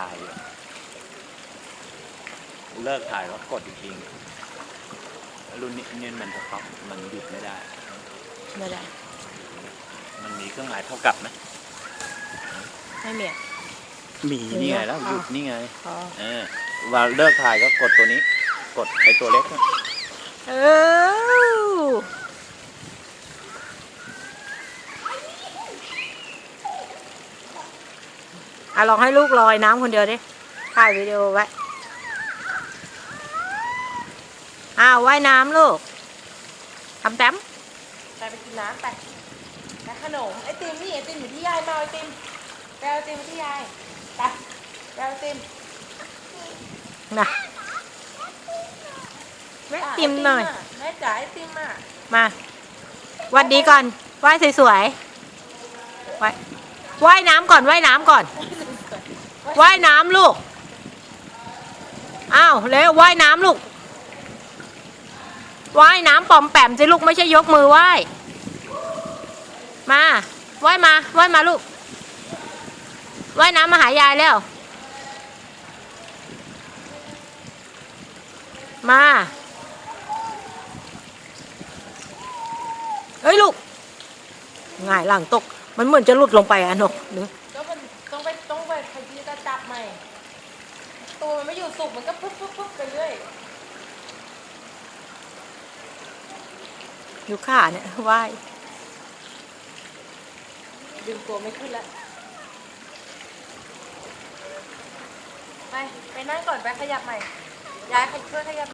ถ่ายอยู่เลิกถ่ายก็กดอีกทีรุ่นนี้เนี่ยมันจะครับมันหยุดไม่ได้ ไม่ได้ มันมีเครื่องหมายเท่ากับไหมไม่มีอะมีนี่ไงแล้วหยุดนี่ไงอ๋อเออว่าเลิกถ่ายก็กดตัวนี้ กดไอตัวเล็กเนี่ยเออ อะลองให้ลูกลอยน้ำคนเดียวดิถ่ายวิดีโอไว้อ้าวว่ายน้ำลูกทำแต้มไปไปกินน้ำไปไปขนมไอติมนี่ไอติมอยู่ที่ยายมาเอาไอติมไปเอาไอติมมาที่ยายไปไปเอาไอติมนะแม่ติมหน่อยะแม่จ๋าไอติมอะมาหวัดดีก่อนว่ายสวยๆว่ายว่ายน้ำก่อนว่ายน้ำก่อน ว่ายน้ำลูก อ้าวเร็วว่ายน้ำลูก ว่ายน้ำปอมแปมสิลูกไม่ใช่ยกมือว่าย มาว่ายมาว่ายมาลูก ว่ายน้ำมาหายายแล้ว มาเอ้ยลูกง่ายหลังตก มันเหมือนจะหลุดลงไปอะนกหรือก็มันต้องไปต้อง ขยี้ก็จับใหม่ ตัวมันไม่อยู่สุกมันก็ปุ๊บปุ๊บปุ๊บไปเรื่อยอยู่ขาเนี่ยว่ายดึงตัวไม่ขึ้นแล้วไป ไปนั่งก่อนไปขยับใหม่ ย้ายช่อขยับ